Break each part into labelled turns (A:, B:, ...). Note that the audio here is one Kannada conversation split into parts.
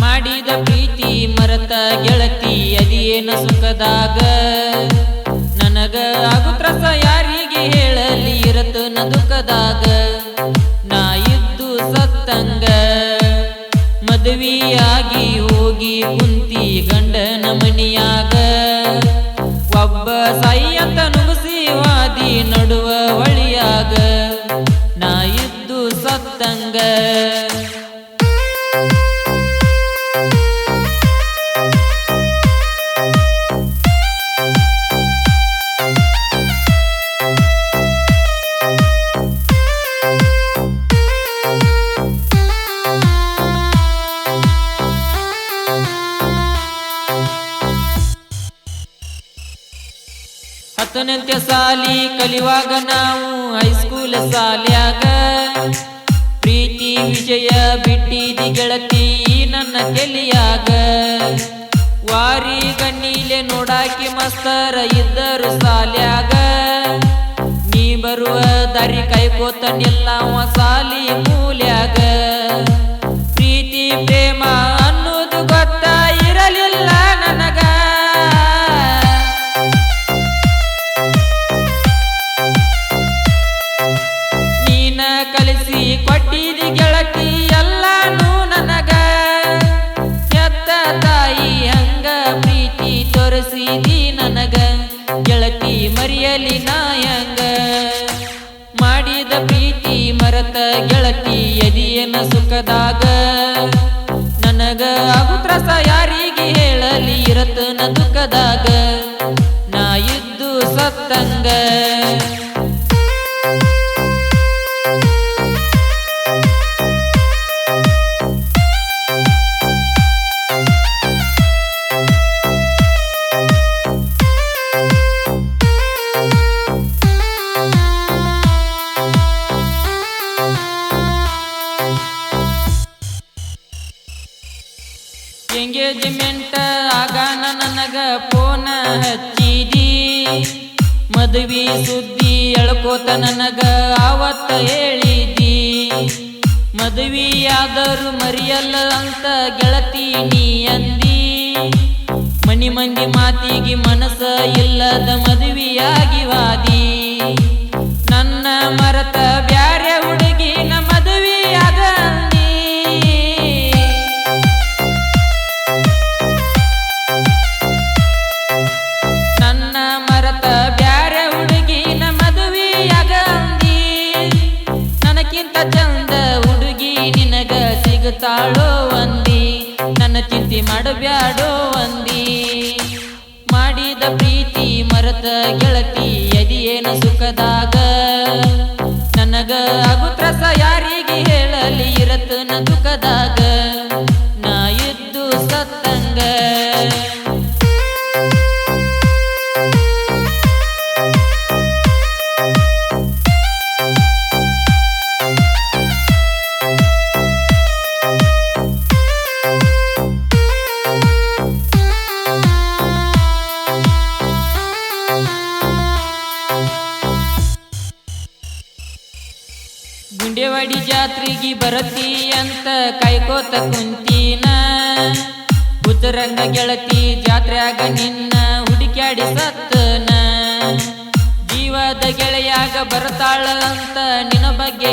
A: ಮಾಡಿದ ಪ್ರೀತಿ ಮರತ ಗೆಳತಿ ಅದಿಯೇನ ಸುಖದಾಗ? ನನಗ ಆಗು ತ್ರಸ ಯಾರಿಗೆ ಹೇಳಲಿ? ಇರತ್ತ ನ ದುಃಖದಾಗ ಹತ್ತನಂತೆ ಸಾಲಿ ಕಲಿವಾಗ ನಾವು ಹೈಸ್ಕೂಲ್ ಸಾಲ್ಯಾಗ ಪ್ರೀತಿ ವಿಷಯ ಬಿಟ್ಟಿದಿ ಗೆಳತಿ ನನ್ನ ಕೆಲಿಯಾಗ ವಾರಿ ಗಣ್ಣೀಲೆ ನೋಡಾಕಿ ಮಸ್ತರ ಇದ್ದರು ಸಾಲ್ಯಾಗ ನೀ ಬರುವ ದಾರಿ ಕೈಕೋತನೆಲ್ಲ ಸಾಲಿ ಮೂಲ್ಯಾಗ ಕಲಿಸಿ ಗೆಳತಿ ಎಲ್ಲಾನು ನನಗ. ಎತ್ತ ತಾಯಿ ಹಂಗ ಪ್ರೀತಿ ತೋರಿಸಿದಿ ನನಗ. ಗೆಳತಿ ಮರಿಯಲಿ ನಾಯಂಗ ಮಾಡಿದ ಪ್ರೀತಿ ಮರತ ಗೆಳತಿ ಎದಿಯನ ಸುಖದಾಗ. ನನಗ ತ್ರಸ ಯಾರಿಗೆ ಹೇಳಲಿ ಇರತನ ದುಃಖದಾಗ. ನಾ ಇದ್ದು ಸತ್ತಂಗ. ಎಂಗೇಜ್ಮೆಂಟ್ ಆಗಾನ ನನಗ ಫೋನ ಹಚ್ಚಿದಿ. ಮದುವೆ ಸುದ್ದಿ ಎಳ್ಕೋತ ನನಗ ಆವತ್ತ ಹೇಳಿದಿ. ಮದುವೆಯಾದರೂ ಮರಿಯಲ್ಲ ಅಂತ ಗೆಳತಿ ನೀ ಅಂದಿ. ಮನಿ ಮಂದಿ ಮಾತಿಗೆ ಮನಸ್ಸ ಇಲ್ಲದ ಮದುವೆಯಾಗಿ ವಾದಿ. ನನ್ನ ಮರತ ಸಿಗುತ್ತಾಳೋ ಒಂದಿ ನನ್ನ ಚಿಂತೆ ಮಾಡಬ್ಯಾಡೋ ಒಂದಿ ಮಾಡಿದ ಪ್ರೀತಿ ಮರತ ಗೆಳತಿ ಎದಿಯೇನ ಸುಖದಾಗ? ನನಗ ಆಗು ಯಾರಿಗೆ ಹೇಳಲಿ, ಇರತನ ದುಃಖದಾಗ? ಜಾತ್ರೆಗೆ ಬರತಿ ಅಂತ ಕೈಕೋತ ಕುಂತೀನ. ಬುದ್ಧರಂಗ ಗೆಳತಿ ಜಾತ್ರೆಯಾಗ ನಿನ್ನ ಹುಡುಕ್ಯಾಡಿ ಸತ್ತನ. ಜೀವದ ಗೆಳೆಯಾಗ ಬರತಾಳ ಅಂತ ನಿನ್ನ ಬಗ್ಗೆ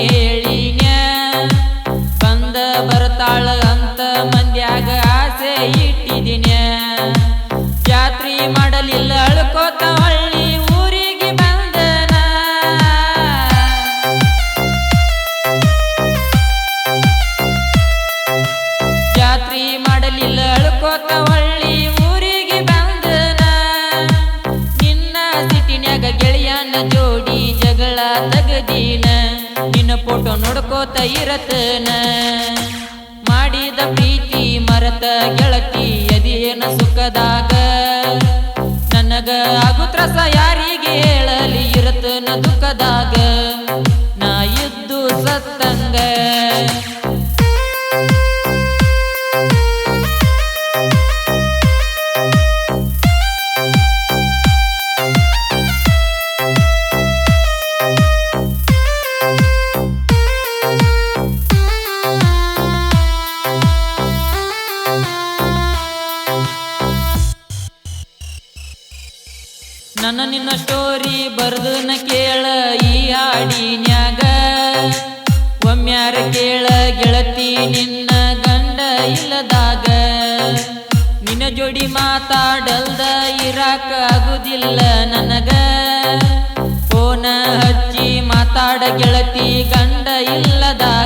A: ಗೆಳೆಯನ ಜೋಡಿ ಜಗಳ ತಗದೀನ. ನಿನ್ನ ಫೋಟೋ ನೋಡ್ಕೋತ ಇರತನ ಮಾಡಿದ ಪ್ರೀತಿ ಮರತ ಗೆಳತಿ ಎದಿಯೇನ ಸುಖದಾಗ? ನನಗ ಆಗು ತ್ರಸ ನನ್ನ ನಿನ್ನ ಸ್ಟೋರಿ ಬರ್ದನ ಕೇಳ ಈ ಹಾಡಿನ್ಯಾಗ. ಒಮ್ಮ್ಯಾರ ಕೇಳ ಗೆಳತಿ ನಿನ್ನ ಗಂಡ ಇಲ್ಲದಾಗ. ನಿನ್ನ ಜೋಡಿ ಮಾತಾಡಲ್ದ ಇರಾಕ ಆಗುದಿಲ್ಲ ನನಗ. ಫೋನ ಹಚ್ಚಿ ಮಾತಾಡ ಗೆಳತಿ ಗಂಡ ಇಲ್ಲದಾಗ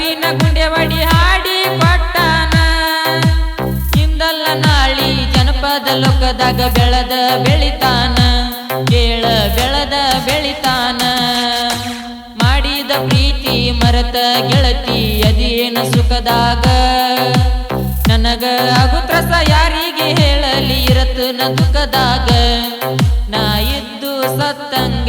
A: ಪ್ರವೀಣ ಗುಂಡೆವಡಿ ಹಾಡಿ ಪಟ್ಟಾನ. ಇಂದಲ್ಲ ನಾಳಿ ಜನಪದ ಲೋಕದಾಗ ಬೆಳೆದ ಬೆಳಿತಾನ. ಕೇಳ ಬೆಳೆದ ಬೆಳಿತಾನ. ಮಾಡಿದ ಪ್ರೀತಿ ಮರತ ಗೆಳತಿ ಅದೇನ ಸುಖದಾಗ. ನನಗ ಆಗುತ್ರಸ ಯಾರಿಗೆ ಹೇಳಲಿ ಇರತ್ತು ನ ದುಃಖದಾಗ. ನಾ ಇದ್ದು ಸತ್ತಂಗ.